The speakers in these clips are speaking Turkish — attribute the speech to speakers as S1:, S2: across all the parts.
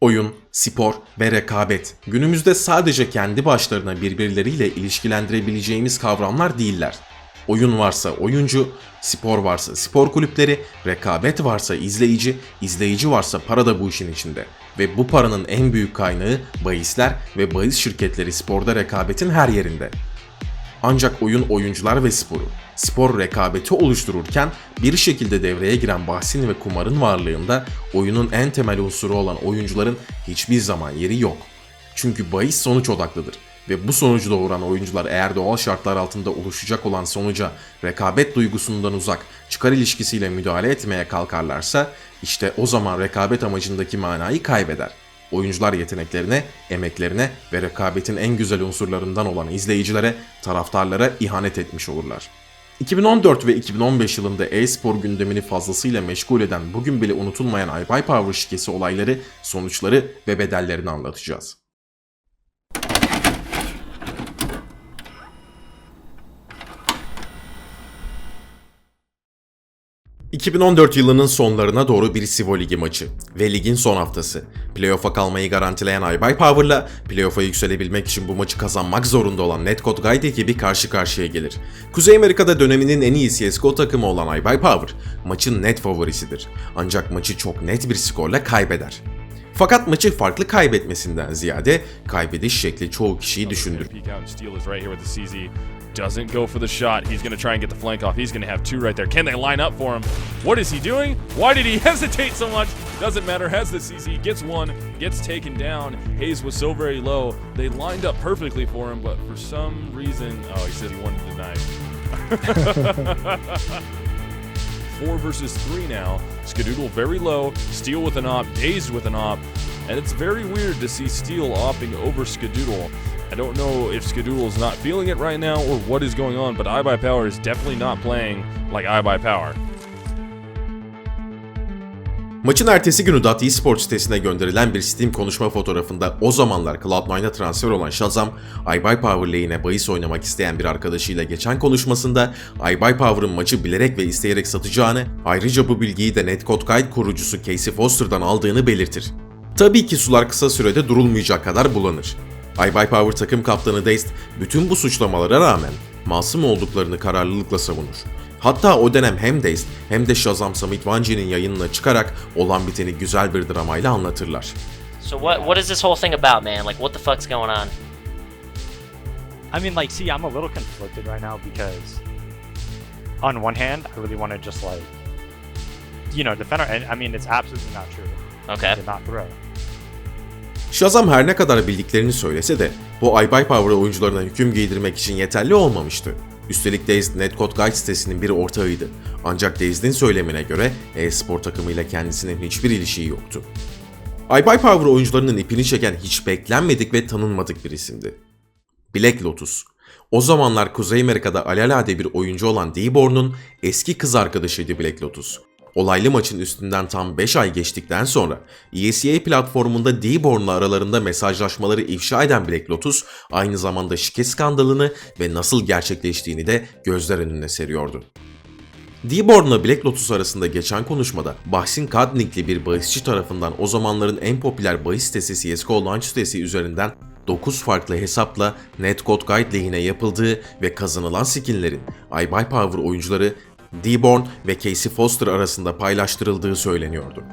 S1: Oyun, spor ve rekabet günümüzde sadece kendi başlarına birbirleriyle ilişkilendirebileceğimiz kavramlar değiller. Oyun varsa oyuncu, spor varsa spor kulüpleri, rekabet varsa izleyici, izleyici varsa para da bu işin içinde. Ve bu paranın en büyük kaynağı bahisler ve bahis şirketleri sporda rekabetin her yerinde. Ancak oyun oyuncular ve sporu, spor rekabeti oluştururken bir şekilde devreye giren bahsin ve kumarın varlığında oyunun en temel unsuru olan oyuncuların hiçbir zaman yeri yok. Çünkü bahis sonuç odaklıdır ve bu sonucu doğuran oyuncular eğer doğal şartlar altında oluşacak olan sonuca rekabet duygusundan uzak çıkar ilişkisiyle müdahale etmeye kalkarlarsa işte o zaman rekabet amacındaki manayı kaybeder. Oyuncular yeteneklerine, emeklerine ve rekabetin en güzel unsurlarından olan izleyicilere, taraftarlara ihanet etmiş olurlar. 2014 ve 2015 yılında e-spor gündemini fazlasıyla meşgul eden bugün bile unutulmayan iBuyPower şikesi olayları, sonuçları ve bedellerini anlatacağız. 2014 yılının sonlarına doğru bir Sivo Ligi maçı ve ligin son haftası. Playoff'a kalmayı garantileyen iBuyPower'la playoff'a yükselebilmek için bu maçı kazanmak zorunda olan Netcode Guide ekibi karşı karşıya gelir. Kuzey Amerika'da döneminin en iyi CSGO takımı olan iBuyPower maçın net favorisidir. Ancak maçı çok net bir skorla kaybeder. Fakat maçı farklı kaybetmesinden ziyade kaybediş şekli çoğu kişiyi düşündürür.
S2: The. Doesn't go for the shot. He's going to try and get the flank off. He's going to have two right there. Can they line up for him? What is he doing? Why did he hesitate so much? Doesn't matter. Has the CZ. Gets one. Gets taken down. Hayes was so very low. They lined up perfectly for him, but for some reason... Oh, he said he wanted to deny. Four versus three now. Skadoodle very low. Steel with an op. Dazed with an op. And it's very weird to see Steel opting over Skadoodle. I don't know if Skadoodle is not feeling it right now or what is going on, but iBuyPower is definitely not playing like iBuyPower.
S1: Maçın ertesi günü Dot eSports sitesine gönderilen bir Steam konuşma fotoğrafında o zamanlar Cloud9'a transfer olan Shazam, iBuyPower lehine bahis oynamak isteyen bir arkadaşıyla geçen konuşmasında iBuyPower'ın maçı bilerek ve isteyerek satacağını, ayrıca bu bilgiyi de Netcode Guide kurucusu Casey Foster'dan aldığını belirtir. Tabii ki sular kısa sürede durulmayacak kadar bulanır. iBuyPower takım kaptanı Deist bütün bu suçlamalara rağmen masum olduklarını kararlılıkla savunur. Hatta o dönem hem Deist hem de Shazam Samit Vanji'nin yayınına çıkarak olan biteni güzel bir dramayla anlatırlar.
S3: So what what is this whole thing about, man? Like what the fuck's going on?
S4: I mean, like, see, I'm a little conflicted right now because, on one hand, I really want to just like, you know, defend our. And I mean, it's absolutely not true.
S3: Okay.
S4: Did not throw.
S1: Shazam her ne kadar bildiklerini söylese de bu iBuyPower oyuncularına hüküm giydirmek için yeterli olmamıştı. Üstelik Dazed Netcode Guide sitesinin bir ortağıydı. Ancak Dazed'in söylemine göre e-spor takımıyla kendisinin hiçbir ilişiği yoktu. iBuyPower oyuncularının ipini çeken hiç beklenmedik ve tanınmadık bir isimdi. Black Lotus. O zamanlar Kuzey Amerika'da alelade bir oyuncu olan D-Born'un eski kız arkadaşıydı Black Lotus. Olaylı maçın üstünden tam 5 ay geçtikten sonra ESEA platformunda D-Born'la aralarında mesajlaşmaları ifşa eden Black Lotus aynı zamanda şike skandalını ve nasıl gerçekleştiğini de gözler önüne seriyordu. D-Born'la Black Lotus arasında geçen konuşmada Bahsin Kadnikli bir bahisçi tarafından o zamanların en popüler bahis sitesi CSGO launch sitesi üzerinden 9 farklı hesapla Netcode Guide lehine yapıldığı ve kazanılan skinlerin iBuyPower oyuncuları D-Born ve Casey Foster arasında paylaştırıldığı söyleniyordu.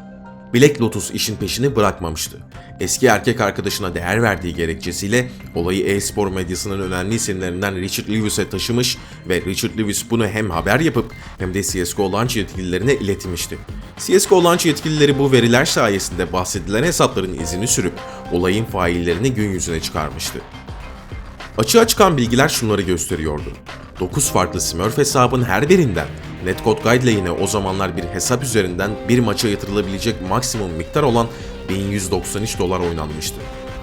S1: Black Lotus işin peşini bırakmamıştı. Eski erkek arkadaşına değer verdiği gerekçesiyle olayı e-spor medyasının önemli isimlerinden Richard Lewis'e taşımış ve Richard Lewis bunu hem haber yapıp hem de CSGO Launch yetkililerine iletmişti. CSGO Launch yetkilileri bu veriler sayesinde bahsedilen hesapların izini sürüp olayın faillerini gün yüzüne çıkarmıştı. Açığa çıkan bilgiler şunları gösteriyordu. 9 farklı Smurf hesabın her birinden Netcode Guide yine o zamanlar bir hesap üzerinden bir maça yatırılabilecek maksimum miktar olan 1193 dolar oynanmıştı.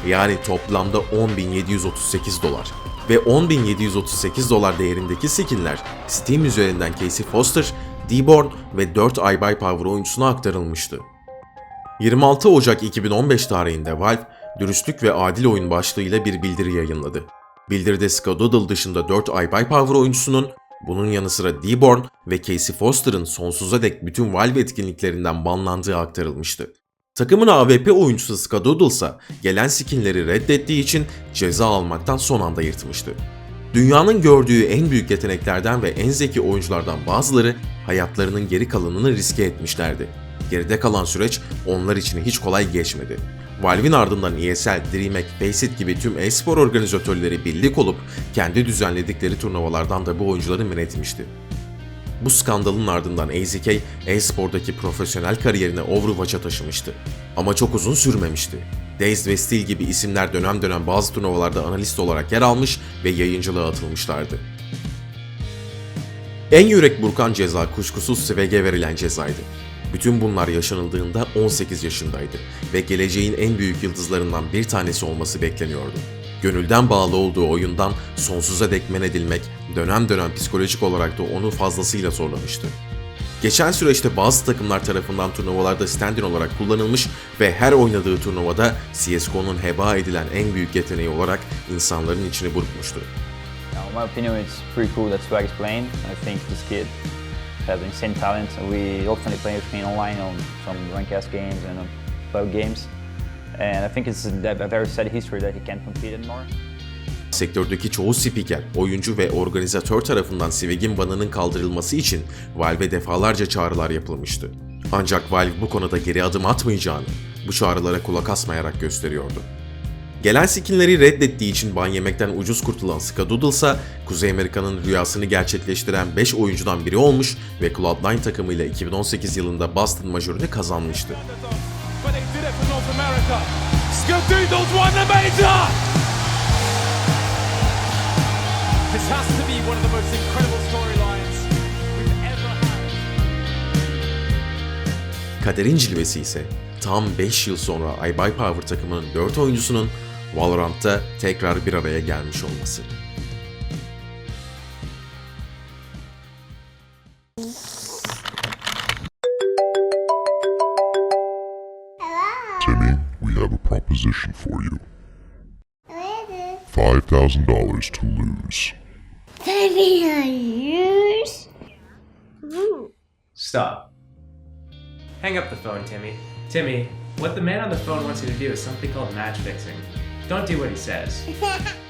S1: Yani toplamda 10.738 dolar. Ve 10.738 dolar değerindeki skinler Steam üzerinden Casey Foster, D-Born ve 4 iBuyPower oyuncusuna aktarılmıştı. 26 Ocak 2015 tarihinde Valve, dürüstlük ve adil oyun başlığıyla bir bildiri yayınladı. Bildiride Skadoodle dışında 4 iBuyPower oyuncusunun, bunun yanı sıra D-Born ve Casey Foster'ın sonsuza dek bütün Valve etkinliklerinden banlandığı aktarılmıştı. Takımın AWP oyuncusu Skadoodle ise gelen skinleri reddettiği için ceza almaktan son anda yırtmıştı. Dünyanın gördüğü en büyük yeteneklerden ve en zeki oyunculardan bazıları hayatlarının geri kalanını riske etmişlerdi. Geride kalan süreç onlar için hiç kolay geçmedi. Valve'in ardından ESL, DreamHack, Faceit gibi tüm e-spor organizatörleri birlik olup kendi düzenledikleri turnuvalardan da bu oyuncuları men etmişti. Bu skandalın ardından AZK, e-spordaki profesyonel kariyerini Overwatch'a taşımıştı. Ama çok uzun sürmemişti. Dazed ve Steel gibi isimler dönem dönem bazı turnuvalarda analist olarak yer almış ve yayıncılığa atılmışlardı. En yürek burkan ceza kuşkusuz Sveg'e verilen cezaydı. Bütün bunlar yaşanıldığında 18 yaşındaydı ve geleceğin en büyük yıldızlarından bir tanesi olması bekleniyordu. Gönülden bağlı olduğu oyundan sonsuza dek men edilmek dönem dönem psikolojik olarak da onu fazlasıyla zorlamıştı. Geçen süreçte bazı takımlar tarafından turnuvalarda stand-in olarak kullanılmış ve her oynadığı turnuvada CSGO'nun heba edilen en büyük yeteneği olarak insanların içini burkmuştu.
S5: İn my opinion, it's pretty cool that Swag is playing. I think this kid has insane talent. We often play with him online on some ranked games and cloud games. And I think it's a very sad history that he can't compete anymore.
S1: Sektördeki çoğu spiker, oyuncu ve organizatör tarafından Sveg'in banının kaldırılması için Valve'e defalarca çağrılar yapılmıştı. Ancak Valve bu konuda geri adım atmayacağını, bu çağrılara kulak asmayarak gösteriyordu. Gelen skinleri reddettiği için ban yemekten ucuz kurtulan Skadoodle ise Kuzey Amerika'nın rüyasını gerçekleştiren 5 oyuncudan biri olmuş ve Cloud9 takımıyla 2018 yılında Boston Major'unu kazanmıştı.
S6: But they did it for North America. Skadoodles won the major! This has to be one of the most incredible storylines we've ever had.
S1: Kaderin cilvesi ise tam 5 yıl sonra iBuyPower takımının 4 oyuncusunun Valorant'ta tekrar bir araya gelmiş olması.
S7: Timmy, we have a proposition for you. $5,000 to lose.
S8: years?
S9: Stop. Hang up the phone, Timmy. Timmy, what the man on the phone wants you to do is something called match fixing. Don't do what he says.